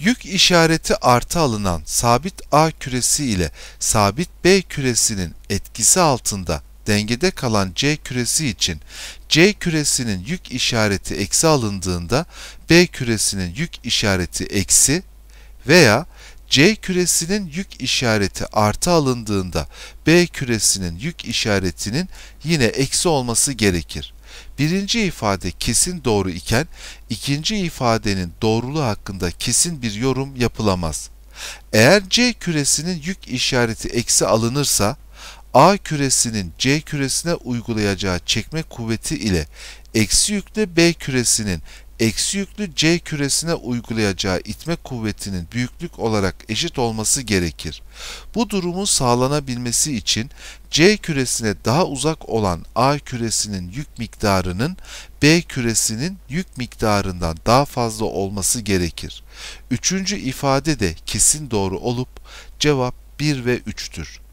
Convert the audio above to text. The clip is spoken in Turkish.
Yük işareti artı alınan sabit A küresi ile sabit B küresinin etkisi altında dengede kalan C küresi için C küresinin yük işareti eksi alındığında B küresinin yük işareti eksi veya C küresinin yük işareti artı alındığında B küresinin yük işaretinin yine eksi olması gerekir. Birinci ifade kesin doğru iken ikinci ifadenin doğruluğu hakkında kesin bir yorum yapılamaz. Eğer C küresinin yük işareti eksi alınırsa A küresinin C küresine uygulayacağı çekme kuvveti ile eksi yüklü B küresinin eksi yüklü C küresine uygulayacağı itme kuvvetinin büyüklük olarak eşit olması gerekir. Bu durumun sağlanabilmesi için C küresine daha uzak olan A küresinin yük miktarının B küresinin yük miktarından daha fazla olması gerekir. Üçüncü ifade de kesin doğru olup cevap 1 ve 3'tür.